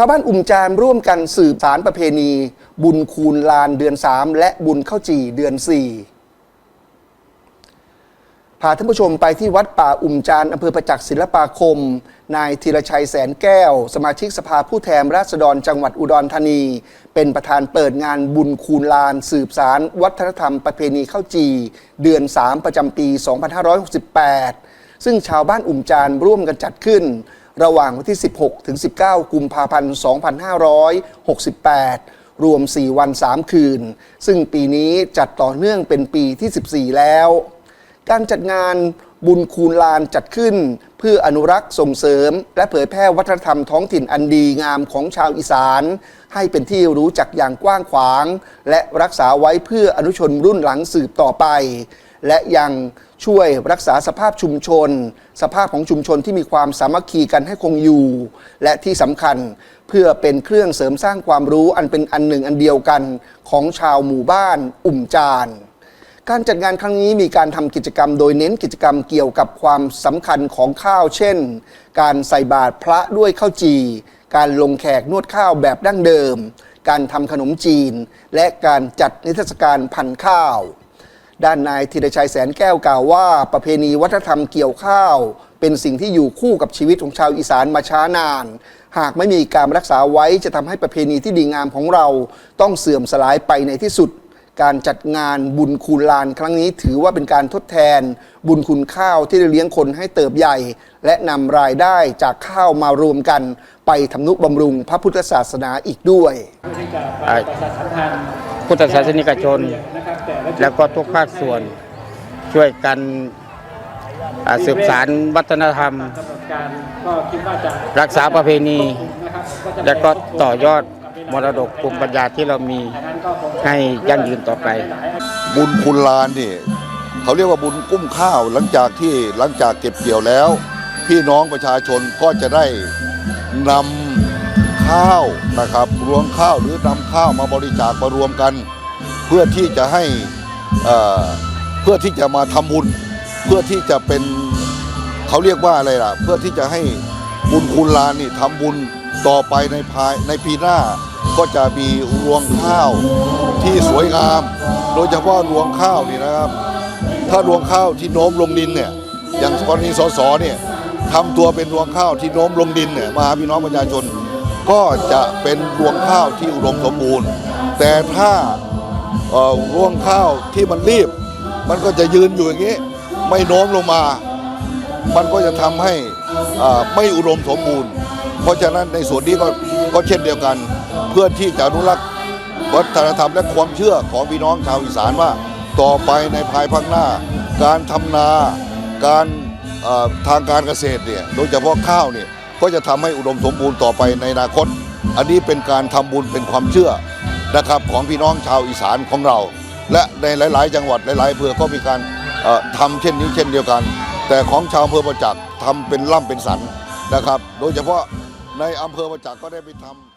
าวบ้านอุ่มจามร่วมกันสืบสารประเพณี บุญคูณลานเดือน 3 และบุญเข้าจี่เดือน 4 พาท่านผู้ชมไปที่วัดป่าอุ่มจานอำเภอประจักษ์ศิลปาคม นายธีรชัยแสนแก้ว สมาชิกสภาผู้แทนราษฎรจังหวัดอุดรธานี เป็นประธานเปิดงานบุญคูณลาน สืบสารวัฒนธรรมประเพณีข้าวจีเดือน 3 ประจำปี 2568 ซึ่งชาวบ้านอุ่มจานร่วมกันจัดขึ้น ระหว่างวันที่ 16 ถึง 19 กุมภาพันธ์ 2568 รวม 4 วัน 3 คืน ซึ่งปีนี้จัดต่อเนื่องเป็นปีที่ 14 แล้ว การจัดงานบุญคูณลานจัดขึ้น เพื่ออนุรักษ์ส่งเสริม และเผยแพร่วัฒนธรรมท้องถิ่นอันดีงามของชาวอีสาน ให้เป็นที่รู้จักอย่างกว้างขวาง และรักษาไว้เพื่ออนุชนรุ่นหลังสืบต่อไป และยังช่วยรักษาสภาพชุมชน สภาพของชุมชนที่มีความสามัคคีกันให้คงอยู่ และที่สำคัญเพื่อเป็นเครื่องเสริมสร้างความรู้อันเป็นอันหนึ่งอันเดียวกันของชาวหมู่บ้านอุ่มจานการจัดงานครั้งนี้มีการทำกิจกรรมโดยเน้นกิจกรรมเกี่ยวกับความสำคัญของข้าว เช่น การใส่บาตรพระด้วยข้าวจี การลงแขกนวดข้าวแบบดั้งเดิม การทำขนมจีน และการจัดนิทรรศการพันข้าว ด้านนายธีรชัยแสนแก้วกล่าวว่า ประเพณีวัฒนธรรมเกี่ยวข้าว เป็นสิ่งที่อยู่คู่กับชีวิตของชาวอีสานมาช้านาน หากไม่มีการรักษาไว้จะทำให้ประเพณีที่ดีงามของเรา ต้องเสื่อมสลายไปในที่สุด การจัดงานบุญคูณลานครั้งนี้ถือว่าเป็นการทดแทน บุญคุณข้าวที่ได้เลี้ยงคนให้เติบใหญ่ และนำรายได้จากข้าวมารวมกัน ไปทำนุบำรุงพระพุทธศาสนาอีกด้วยอ่าพุทธศาสนิกชน แล้วก็ทุกภาคส่วนช่วยกันสืบสารวัฒนธรรม รักษาประเพณี และก็ต่อยอดมรดกภูมิปัญญาที่เรามีให้ยั่งยืนต่อไป บุญคุณลานนี่เขาเรียกว่าบุญกุ้มข้าวหลังจากที่หลังจากเก็บเกี่ยวแล้ว พี่น้องประชาชนก็จะได้นำข้าวนะครับรวงข้าวหรือนำข้าวมาบริจาคมารวมกัน เพื่อที่จะให้ เพื่อที่จะมาทำบุญ เพื่อที่จะเป็นเขาเรียกว่าอะไรล่ะ เพื่อที่จะให้บุญคุณลานนี่ทำบุญต่อไปในภายในปีหน้าก็จะมีรวงข้าวที่สวยงาม โดยเฉพาะรวงข้าวนี่นะครับ ถ้ารวงข้าวที่โน้มลงดินเนี่ยอย่างกรณีสสเนี่ยทำตัวเป็นรวงข้าวที่โน้มลงดินเนี่ยมาหาพี่น้องประชาชน ก็จะเป็นรวงข้าวที่อุดมสมบูรณ์ แต่ถ้า ร่วงข้าวที่มันรีบ มันก็จะยืนอยู่อย่างนี้ ไม่โน้มลงมา มันก็จะทำให้ไม่อุดมสมบูรณ์ เพราะฉะนั้นในส่วนนี้ก็ก็เช่นเดียวกัน เพื่อที่จะอนุรักษ์วัฒนธรรมและความเชื่อของพี่น้องชาวอีสานว่า ต่อไปในภายภาคหน้า การทำนาการทางการเกษตรเนี่ยโดยเฉพาะข้าวเนี่ยก็จะทำให้อุดมสมบูรณ์ต่อไปในอนาคต อันนี้เป็นการทำบุญเป็นความเชื่อ นะครับของพี่น้องชาวอีสานของเรา และในหลาย ๆ จังหวัดหลายๆอำเภอก็มีการเอ่อทำเช่นนี้เช่นเดียวกัน แต่ของชาวอำเภอประจักษ์ทำเป็นล่ำเป็นสันนะครับ โดยเฉพาะในอำเภอประจักษ์ก็ได้ไปทำ